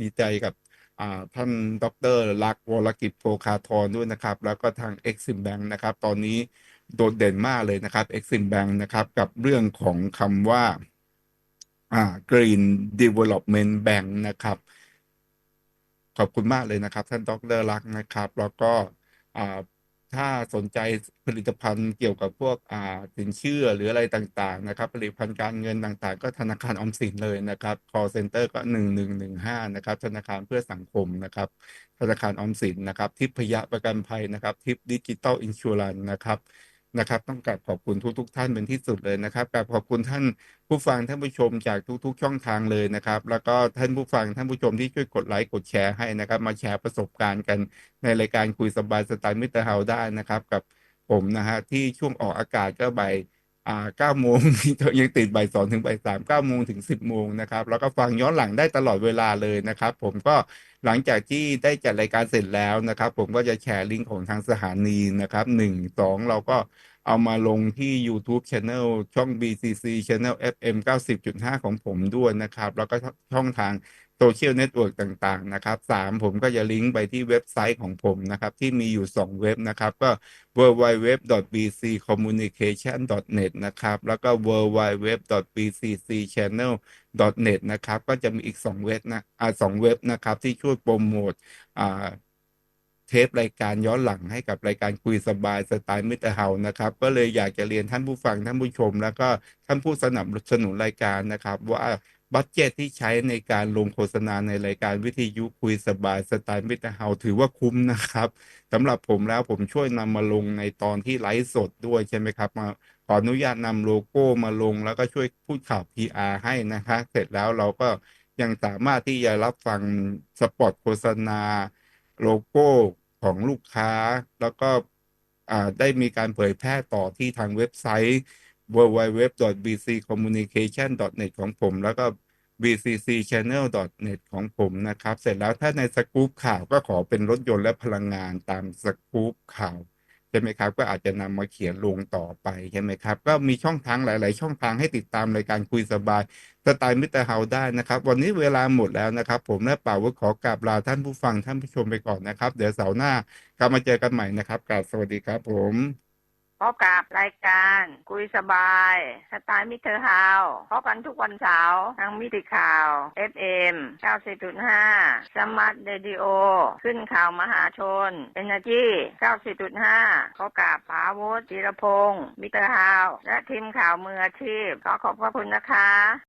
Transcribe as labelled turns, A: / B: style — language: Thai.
A: ดีใจกับอ่าท่านดรลักษ์วรกิจโพคาทรด้วยนะครับ แล้วก็ทาง Exim Bank นะครับ ตอนนี้โดดเด่นมากเลยนะครับ Exim Bank นะครับ กับเรื่องของคำว่าอ่า Green Development Bank นะครับ ขอบคุณมากเลยนะครับ ท่านดรลักษ์นะครับ แล้วก็อ่า ถ้าสนใจผลิตภัณฑ์เกี่ยวกับพวกอ่าสินเชื่อหรืออะไรต่างๆนะครับ ผลิตภัณฑ์การเงินต่างๆ ก็ธนาคารออมสินเลยนะครับ call center ก็หนึ่งหนึ่งหนึ่งห้านะครับธนาคารเพื่อสังคมนะครับ ธนาคารออมสินนะครับ ทิพยประกันภัยนะครับ ทิพดิจิตอลอินชูรันนะครับ นะครับต้องกราบขอบคุณทุกๆท่านเป็นที่สุดเลยนะครับกราบขอบคุณท่านผู้ฟังท่านผู้ชมจากทุก ๆ ช่องทางเลยนะครับ แล้วก็ท่านผู้ฟังท่านผู้ชมที่ช่วยกดไลค์กดแชร์ให้นะครับ มาแชร์ประสบการณ์กันในรายการคุยสบายสไตล์มิสเตอร์เฮาได้นะครับ กับผมนะฮะที่ช่วงออกอากาศก็บ่ายอ่าเก้าโมงยังติดบ่ายสองถึงบ่ายสามเก้าโมงถึงสิบโมงนะครับแล้วก็ฟังย้อนหลังได้ตลอดเวลาเลยนะครับ ผมก็ หลังจากที่ได้จัดรายการเสร็จแล้วนะครับ ผมก็จะแชร์ลิงก์ของทางสถานีนะครับหนึ่งสองเราก็เอามาลงที่ YouTube Channel ช่อง BCC Channel FM 90.5 ของผมด้วยนะครับ แล้วก็ช่องทางโซเชียลเน็ตเวิร์กต่างๆนะครับสามผมก็จะลิงก์ไปที่เว็บไซต์ของผมนะครับ ที่มีอยู่ 2 เว็บนะครับ ก็ www.bccommunication.net นะครับ แล้วก็ .net นะครับ ก็จะมีอีก 2 เว็บนะอ่าสองเว็บนะครับ ที่ช่วยโปรโมทอ่าเทปรายการย้อนหลังให้กับรายการคุยสบายสไตล์มิตรเฮานะครับ ก็เลยอยากจะเรียนท่านผู้ฟังท่านผู้ชม แล้วก็ท่านผู้สนับสนุนรายการนะครับ ว่า บัตเจตที่ใช้ในการลงโฆษณาในรายการวิทยุคุยสบายสไตล์มิตรเฮาถือว่าคุ้มนะครับสำหรับผมแล้วผมช่วยนำมาลงในตอนที่ไลฟ์สดด้วยใช่ไหมครับมาขออนุญาตนำโลโก้มาลง แล้วก็ช่วยพูดข่าว PR ให้นะคะเสร็จแล้วเราก็ยังสามารถที่จะรับฟังสปอตโฆษณาโลโก้ของลูกค้า แล้วก็ได้มีการเผยแพร่ต่อที่ทางเว็บไซต์ www.bccommunication.net ของผม แล้วก็ bccchannel.net ของผมนะครับ เสร็จแล้วถ้าในสกู๊ปข่าวก็ขอเป็นรถยนต์และพลังงานตามสกู๊ปข่าวใช่ไหมครับ ก็อาจจะนำมาเขียนลงต่อไปใช่ไหมครับ ก็มีช่องทางหลาย ๆ ช่องทางให้ติดตามรายการคุยสบายสไตล์มิสเตอร์เฮาได้นะครับ วันนี้เวลาหมดแล้วนะครับ ผมและป่าวขอกราบลาท่านผู้ฟังท่านผู้ชมไปก่อนนะครับ เดี๋ยวเสาร์หน้ากลับมาเจอกันใหม่นะครับกราบสวัสดีครับผม
B: พบกับรายการคุยสบายสไตล์มิเตอร์ฮาวพบกันทุกวันเสาร์ทางมิติข่าว FM 90.5สมาร์ทเรดิโอขึ้นข่าวมหาชน Energy 90.5พบกับปาวุฒิจิรพงศ์มิเตอร์ฮาวและทีมข่าวมืออาชีพ ขอขอบพระคุณนะคะ